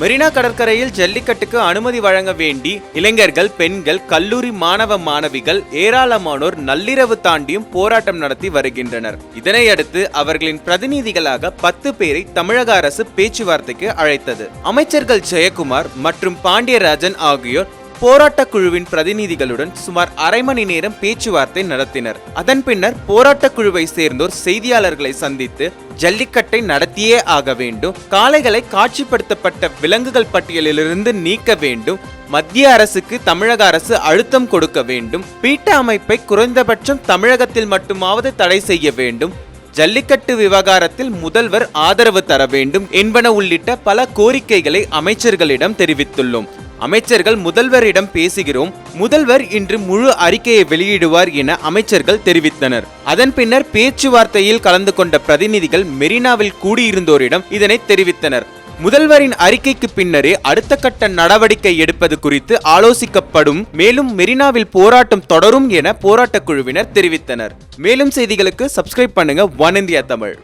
மெரினா கடற்கரையில் ஜல்லிக்கட்டுக்கு அனுமதி வழங்க வேண்டி இளைஞர்கள் பெண்கள் கல்லூரி மாணவ மாணவிகள் ஏராளமானோர் நள்ளிரவு தாண்டியும் போராட்டம் நடத்தி வருகின்றனர். இதனையடுத்து அவர்களின் பிரதிநிதிகளாக பத்து பேரை தமிழக அரசு பேச்சுவார்த்தைக்கு அழைத்தது. அமைச்சர்கள் ஜெயக்குமார் மற்றும் பாண்டியராஜன் ஆகியோர் போராட்டக் குழுவின் பிரதிநிதிகளுடன் சுமார் அரை மணி நேரம் பேச்சுவார்த்தை நடத்தினர். அதன் பின்னர் போராட்டக் குழுவை சேர்ந்தோர் செய்தியாளர்களை சந்தித்து ஜல்லிக்கட்டை நடத்தியே ஆக வேண்டும் காளைகளை காட்சிப்படுத்தப்பட்ட விலங்குகள் பட்டியலிலிருந்து நீக்க வேண்டும் மத்திய அரசுக்கு தமிழக அரசு அழுத்தம் கொடுக்க வேண்டும் பீட்ட அமைப்பை குறைந்தபட்சம் தமிழகத்தில் மட்டுமாவது தடை செய்ய வேண்டும் ஜல்லிக்கட்டு விவகாரத்தில் முதல்வர் ஆதரவு தர வேண்டும் என்பன உள்ளிட்ட பல கோரிக்கைகளை அமைச்சர்களிடம் தெரிவித்துள்ளோம். அமைச்சர்கள் முதல்வரிடம் பேசுகிறோம். முதல்வர் இன்று முழு அறிக்கையை வெளியிடுவார் என அமைச்சர்கள் தெரிவித்தனர். அதன் பின்னர் பேச்சுவார்த்தையில் கலந்து கொண்ட பிரதிநிதிகள் மெரினாவில் கூடியிருந்தோரிடம் இதனை தெரிவித்தனர். முதல்வரின் அறிக்கைக்கு பின்னரே அடுத்த கட்ட நடவடிக்கை எடுப்பது குறித்து ஆலோசிக்கப்படும். மேலும் மெரினாவில் போராட்டம் தொடரும் என போராட்டக் குழுவினர் தெரிவித்தனர். மேலும் செய்திகளுக்கு சப்ஸ்கிரைப் பண்ணுங்க. One India Tamil.